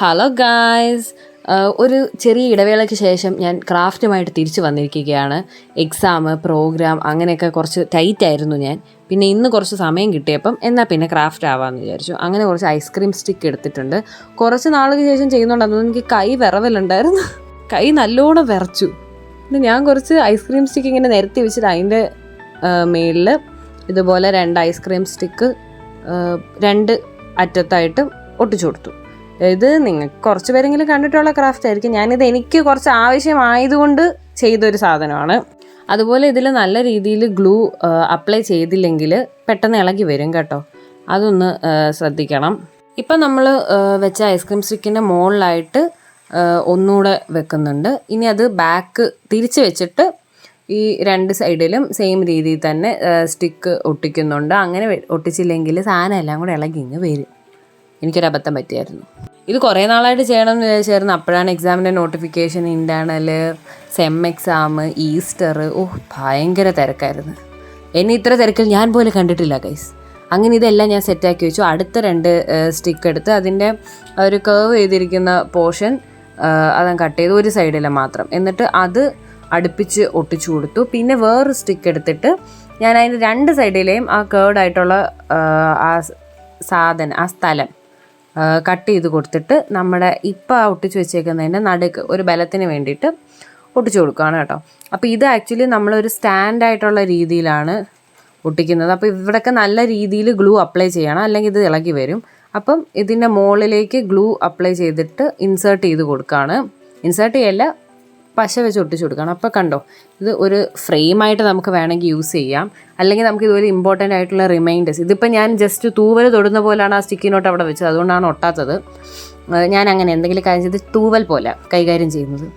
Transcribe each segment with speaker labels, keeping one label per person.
Speaker 1: Hello guys ഒരു ചെറിയ ഇടവേളയ്ക്ക് ശേഷം ഞാൻ ക്രാഫ്റ്റുമായിട്ട് തിരിച്ചു വന്നിരിക്കുകയാണ്. എക്സാം പ്രോഗ്രാം അങ്ങനെയൊക്കെ കുറച്ച് ടൈറ്റ് ആയിരുന്നു ഞാൻ. പിന്നെ ഇന്ന് കുറച്ച് സമയം കിട്ടിയപ്പം എന്നാൽ പിന്നെ ക്രാഫ്റ്റ് ആവാമെന്ന് വിചാരിച്ചു. അങ്ങനെ കുറച്ച് ഐസ്ക്രീം സ്റ്റിക്ക് എടുത്തിട്ടുണ്ട്. കുറച്ച് നാളുകൾക്ക് ശേഷം ചെയ്യുന്നുണ്ടെന്ന് എനിക്ക് കൈ വിറവലുണ്ടായിരുന്നു. കൈ നല്ലോണം വിറച്ചു. പിന്നെ ഞാൻ കുറച്ച് ഐസ്ക്രീം സ്റ്റിക്ക് ഇങ്ങനെ നിരത്തി വെച്ചിട്ട് അതിന്റെ മേളിൽ ഇതുപോലെ രണ്ട് ഐസ്ക്രീം സ്റ്റിക്ക് രണ്ട് അറ്റത്തായിട്ട് ഒട്ടിച്ചു കൊടുത്തു. ഇത് നിങ്ങൾക്ക് കുറച്ച് പേരെങ്കിലും കണ്ടിട്ടുള്ള ക്രാഫ്റ്റ് ആയിരിക്കും. ഞാനിത് എനിക്ക് കുറച്ച് ആവശ്യമായതുകൊണ്ട് ചെയ്തൊരു സാധനമാണ്. അതുപോലെ ഇതിൽ നല്ല രീതിയിൽ ഗ്ലൂ അപ്ലൈ ചെയ്തില്ലെങ്കിൽ പെട്ടെന്ന് ഇളകി വരും കേട്ടോ. അതൊന്ന് ശ്രദ്ധിക്കണം. ഇപ്പം നമ്മൾ വെച്ച ഐസ്ക്രീം സ്റ്റിക്കിന്റെ മുകളിലായിട്ട് ഒന്നുകൂടെ വെക്കുന്നുണ്ട്. ഇനി അത് ബാക്ക് തിരിച്ച് വെച്ചിട്ട് ഈ രണ്ട് സൈഡിലും സെയിം രീതിയിൽ തന്നെ സ്റ്റിക്ക് ഒട്ടിക്കുന്നുണ്ട്. അങ്ങനെ ഒട്ടിച്ചില്ലെങ്കിൽ സാധനം എല്ലാം കൂടെ ഇളകി ഇങ്ങ് വരും. എനിക്കൊരു അബദ്ധം പറ്റിയായിരുന്നു. ഇത് കുറേ നാളായിട്ട് ചെയ്യണം എന്ന് വിചാരിച്ചായിരുന്നു. അപ്പോഴാണ് എക്സാമിന്റെ notification internal sem exam Easter ഓ ഭയങ്കര തിരക്കായിരുന്നു. എന്നെ ഇത്ര തിരക്കിൽ ഞാൻ പോലും കണ്ടിട്ടില്ല ഗൈസ് അങ്ങനെ ഇതെല്ലാം ഞാൻ സെറ്റാക്കി വെച്ചു. അടുത്ത രണ്ട് സ്റ്റിക്ക് എടുത്ത് അതിന്റെ ഒരു കേവ് ചെയ്തിരിക്കുന്ന പോർഷൻ അതങ്ങ് കട്ട് ചെയ്ത്. ഒരു സൈഡിലെ മാത്രം. എന്നിട്ട് അത് അടുപ്പിച്ച് ഒട്ടിച്ചു കൊടുത്തു. പിന്നെ വേറൊരു സ്റ്റിക്ക് എടുത്തിട്ട് ഞാൻ അതിന്റെ രണ്ട് സൈഡിലെയും ആ കേർഡായിട്ടുള്ള ആ സാധനം ആ സ്ഥലം കട്ട് ചെയ്ത് കൊടുത്തിട്ട് നമ്മുടെ ഇപ്പം ഒട്ടിച്ച് വെച്ചേക്കുന്നതിന്റെ നടുക്ക് ഒരു ബലത്തിന് വേണ്ടിയിട്ട് ഒട്ടിച്ചു കൊടുക്കുകയാണ് കേട്ടോ. അപ്പോൾ ഇത് ആക്ച്വലി നമ്മളൊരു സ്റ്റാൻഡ് ആയിട്ടുള്ള രീതിയിലാണ് ഒട്ടിക്കുന്നത്. അപ്പോൾ ഇവിടെയൊക്കെ നല്ല രീതിയിൽ ഗ്ലൂ അപ്ലൈ ചെയ്യണം അല്ലെങ്കിൽ ഇത് ഇളകി വരും. അപ്പം ഇതിന്റെ മുകളിലേക്ക് ഗ്ലൂ അപ്ലൈ ചെയ്തിട്ട് ഇൻസേർട്ട് ചെയ്ത് കൊടുക്കുകയാണ്. ഇൻസേർട്ട് ചെയ്യല്ല പശ വെച്ച് ഒട്ടിച്ചു കൊടുക്കണം. അപ്പോൾ കണ്ടോ ഇത് ഒരു ഫ്രെയിമായിട്ട് നമുക്ക് വേണമെങ്കിൽ യൂസ് ചെയ്യാം. അല്ലെങ്കിൽ നമുക്ക് ഇതുപോലെ ഇമ്പോർട്ടന്റ് ആയിട്ടുള്ള റിമൈൻഡേഴ്സ് ഇതിപ്പോൾ ഞാൻ ജസ്റ്റ് തൂവൽ തൊടുന്ന പോലെയാണ് ആ സ്റ്റിക്കിനോട്ട് അവിടെ വെച്ചത്. അതുകൊണ്ടാണ് ഒട്ടാത്തത്. ഞാൻ അങ്ങനെ എന്തെങ്കിലും കാര്യം ചെയ്ത് തൂവൽ പോലെ കൈകാര്യം ചെയ്യുന്നത്.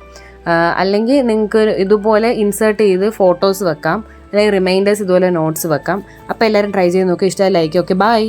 Speaker 1: അല്ലെങ്കിൽ നിങ്ങൾക്ക് ഇതുപോലെ ഇൻസേർട്ട് ചെയ്ത് ഫോട്ടോസ് വെക്കാം. അല്ലെങ്കിൽ റിമൈൻഡേഴ്സ് ഇതുപോലെ നോട്ട്സ് വെക്കാം. അപ്പോൾ എല്ലാവരും ട്രൈ ചെയ്ത് നോക്കി. ഇഷ്ടമായി ലൈക്ക് ഓക്കെ ബൈ